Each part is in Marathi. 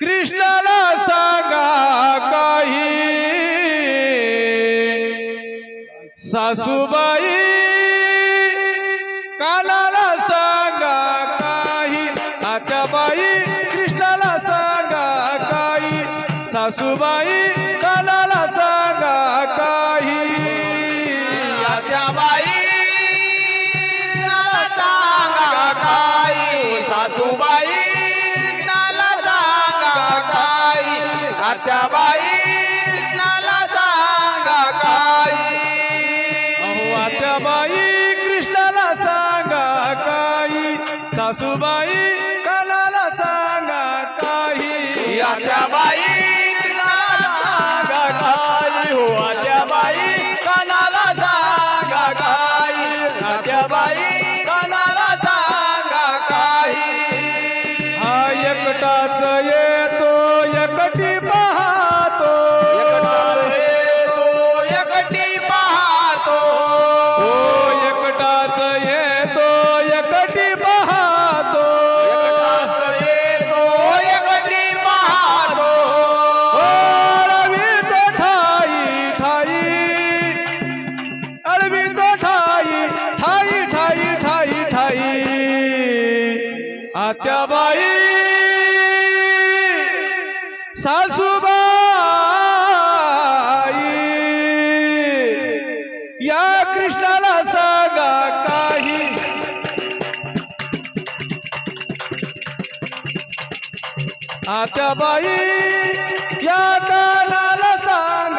कृष्णाला सांगा काही. सासूबाई कानाला सांगा काही. आत्याबाई कृष्णाला सांगा काही. सासूबाई कानाला सांगा काही. आत्याबाई आत्याबाई नाला सांगा काही अहो आत्याबाई कृष्णाला सांगा काही सासूबाई कानाला सांगा काही? आत्याबाई नाला आत्याबाई सासूबाई या कृष्णाला सांगा काही. आत्याबाई या दानाला सांगा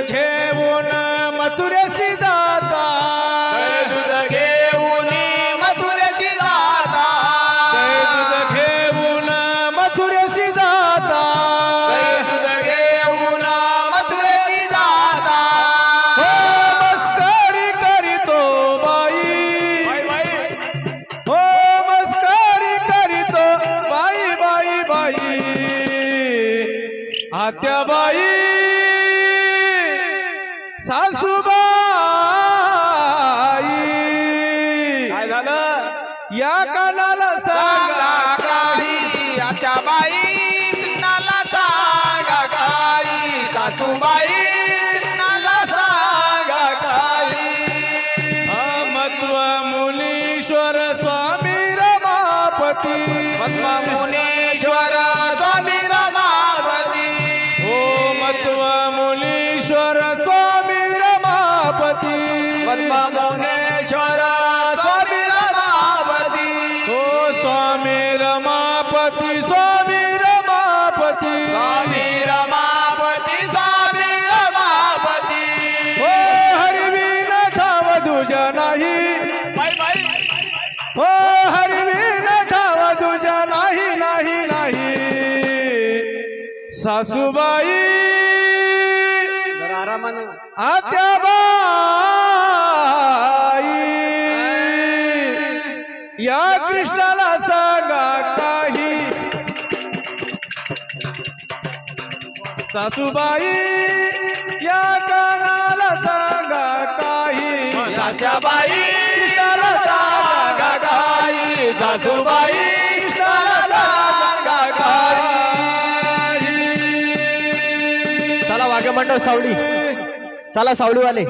घेऊन मथुरेशी जाता. दूध घेऊन मथुरेची जाता. दूध घेऊन मथुरेशी जाता. दूध घेऊन मथुरेची जाता. हो मस्करी करीतो बाई. हो मस्करी करीतो बाई बाई बाई. सासूबाई. काय झालं? या कानाला सांगा रमापती पद्मा मुनीश्वर स्वामी रमावती हो स्वामी रमापती स्वामी रमापती स्वामी रमावती स्वामी रमावती हो हरवीन ठाव दुजा नाही। हो हरवीन ठाव दुजा नाही नाही नाही सासूबाई आरामानं या कृष्णाला सांगा काही. सासूबाई या कानाला सांगा काही. साच्याबाई कृष्णाला सांगा काही. सासूबाई कृष्णाला सांगा काही. चला वाघ्यमंडळ सावली. चला सावलीवाले.